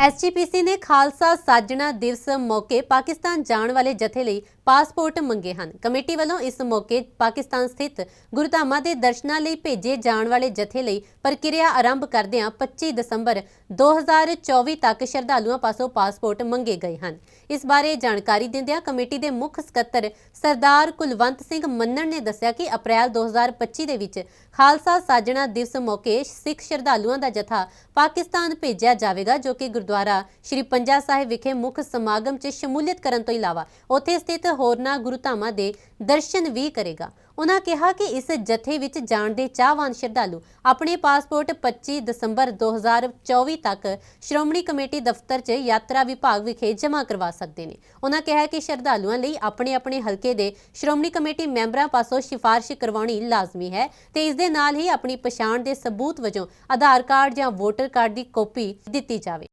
SGPC ਨੇ ਖਾਲਸਾ ਸਾਜਣਾ ਦਿਵਸ ਮੌਕੇ ਪਾਕਿਸਤਾਨ ਜਾਣ ਵਾਲੇ ਜਥੇ ਲਈ ਪਾਸਪੋਰਟ ਮੰਗੇ ਹਨ। ਕਮੇਟੀ ਵੱਲੋਂ ਇਸ ਮੌਕੇ ਪਾਕਿਸਤਾਨ ਸਥਿਤ ਗੁਰਧਾਮਾਂ ਦੇ ਦਰਸ਼ਨਾਂ ਲਈ ਭੇਜੇ ਜਾਣ ਵਾਲੇ ਜਥੇ ਲਈ ਪ੍ਰਕਿਰਿਆ ਆਰੰਭ ਕਰਦਿਆਂ 25 ਦਸੰਬਰ 2024 ਤੱਕ ਸ਼ਰਧਾਲੂਆਂ ਪਾਸੋਂ ਪਾਸਪੋਰਟ ਮੰਗੇ ਗਏ ਹਨ। ਇਸ ਬਾਰੇ ਜਾਣਕਾਰੀ ਦਿੰਦਿਆਂ ਕਮੇਟੀ ਦੇ ਮੁੱਖ ਸਕੱਤਰ ਸਰਦਾਰ ਕੁਲਵੰਤ ਸਿੰਘ ਮੰਨਣ ਨੇ ਦੱਸਿਆ ਕਿ ਅਪ੍ਰੈਲ 2025 ਦੇ ਵਿੱਚ ਖਾਲਸਾ ਸਾਜਣਾ ਦਿਵਸ ਮੌਕੇ ਸਿੱਖ ਸ਼ਰਧਾਲੂਆਂ ਦਾ ਜਥਾ ਪਾਕਿਸਤਾਨ ਭੇਜਿਆ ਜਾਵੇਗਾ, ਜੋ ਕਿ ਗੁਰਦੁਆਰਾ ਸ਼੍ਰੀ ਪੰਜਾ ਸਾਹਿਬ ਵਿਖੇ ਮੁੱਖ ਸਮਾਗਮ 'ਚ ਸ਼ਮੂਲੀਅਤ ਕਰਨ ਤੋਂ ਇਲਾਵਾ ਉੱਥੇ ਸਥਿਤ ਹੋਰਨਾਂ ਗੁਰੂਧਾਮਾਂ ਦੇ ਦਰਸ਼ਨ ਵੀ ਕਰੇਗਾ। ਉਹਨਾਂ ਕਿਹਾ ਕਿ ਇਸ ਜਥੇ ਵਿੱਚ ਜਾਣ ਦੇ ਚਾਹਵਾਨ ਸ਼ਰਧਾਲੂ ਆਪਣੇ ਪਾਸਪੋਰਟ 25 ਦਸੰਬਰ 2024 ਤੱਕ ਸ਼੍ਰੋਮਣੀ ਕਮੇਟੀ ਦਫ਼ਤਰ 'ਚ ਯਾਤਰਾ ਵਿਭਾਗ ਵਿਖੇ ਜਮ੍ਹਾਂ ਕਰਵਾ ਸਕਦੇ ਨੇ। ਉਹਨਾਂ ਕਿਹਾ ਕਿ ਸ਼ਰਧਾਲੂਆਂ ਲਈ ਆਪਣੇ ਆਪਣੇ ਹਲਕੇ ਦੇ ਸ਼੍ਰੋਮਣੀ ਕਮੇਟੀ ਮੈਂਬਰਾਂ ਪਾਸੋਂ ਸਿਫਾਰਿਸ਼ ਕਰਵਾਉਣੀ ਲਾਜ਼ਮੀ ਹੈ ਤੇ ਇਸ ਦੇ ਨਾਲ ਹੀ ਆਪਣੀ ਪਛਾਣ ਦੇ ਸਬੂਤ ਵਜੋਂ ਆਧਾਰ ਕਾਰਡ ਜਾਂ ਵੋਟਰ ਕਾਰਡ ਦੀ ਕਾਪੀ ਦਿੱਤੀ ਜਾਵੇ।